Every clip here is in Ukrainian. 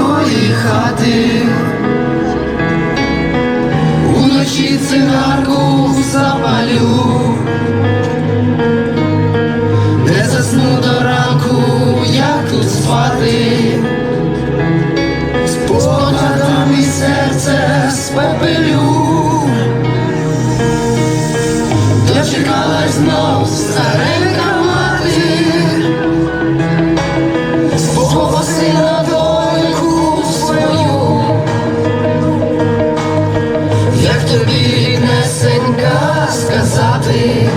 моєї хати, уночі цигарку запалю, не засну до ранку, як тут спати, з погадами серце спепелю. Як тобі ріднесенька сказати,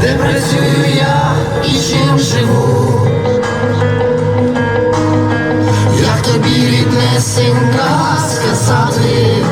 де працюю я і чим живу? Як тобі ріднесенька сказати,